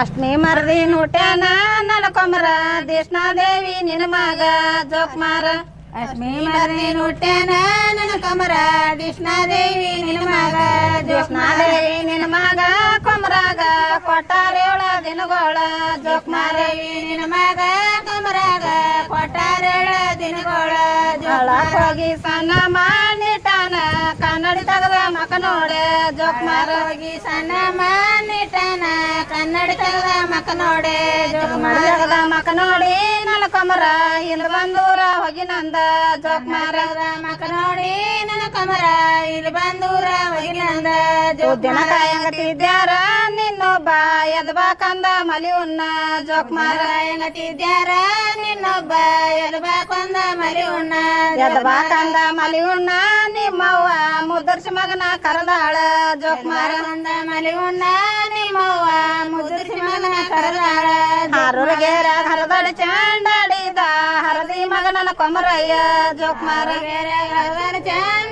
ಅಷ್ಟಮಿ ಮರದಿ ನುಟ್ಯಾನ ನಲಕೊಂಬರ ದೇವಿ ನಿನ್ನ ಮಗ ಜೋಕ್ಮಾರ ಅಷ್ಟಮಿ ಮರದಿನ ನುಟ್ಯಾನ ನಲಕೊಮರ ಕಮರ ದೇವಿ ನಿನ್ನ ಮಗ ದೇವಿ ನಿನ್ನ ಮಗ ಕೊಮರಾಗ ಕೊಟ್ಟಾರೇಳ ದಿನಗೋಳ ಜೋಕ್ಮಾರೇವಿ ನಿನ್ನ ಮಗ ಕೊಮರಾಗ ಕೊಟ್ಟಾರೇಳ ದಿನಗೋಳ ಜೋಳ ಹೋಗಿ ಸಣ್ಣ ಮಾಡಿಟಾನ ಕನ್ನಡಿ ತಗದ ಮಕ ನೋಡ ಜೋಕ್ಮಾರ ಹೋಗಿ ಸಣ್ಣ ಮಾನಿಟನ ಕನ್ನಡ ಮಕ್ಕ ಮಕ ನೋಡೆ ಜಗದ ಮಕ ನೋಡಿ ನಲಕೊಂಬರ ಇಲ್ಲಿ ಬಂದೂರ ಹೋಗಿ ನಂದ. ಜೋಕ್ಮಾರ ಮಕ ನೋಡಿ ನನ್ನ ಕಮರ ಇಲ್ಲಿ ಬಂದೂರ ಹೋಗಿನಂದ ಜೋಕ್ ಕಾಯಂಗತಿದ್ಯಾರ ನಿನ್ನೊಬ್ಬ ಎದ್ಬಾಕಂದ ಮಲಿ ಉನ್ನ ಜೋಕ್ಮಾರ ಎಂಗತಿದ್ಯಾರ ನಿನ್ನೊಬ್ಬ ಎಲ್ಬಾಕೊಂದ ಮಲಿ ಉಣ್ಣ. ಎದ್ಬಾಕಂದ ಮಲಿ ಉಣ್ಣ ನಿಮ್ಮವ್ವ ಮುದರ್ಶ ಮಗನ ಕರದಾಳ. ಜೋಕ್ಮಾರ ಕಂದ ಮಲಿ ಉಣ್ಣ ನಿಮ್ಮವ್ವ ಹಾರೂರ್ಗೇರ ಹರದಡ ಚಂಡಾಡಿದ. ಹರದಿ ಮಗನನ ಕೊಮರಯ್ಯ ಜೋಕ್ಮಾರ ಚೆನ್ನಾಡಿದ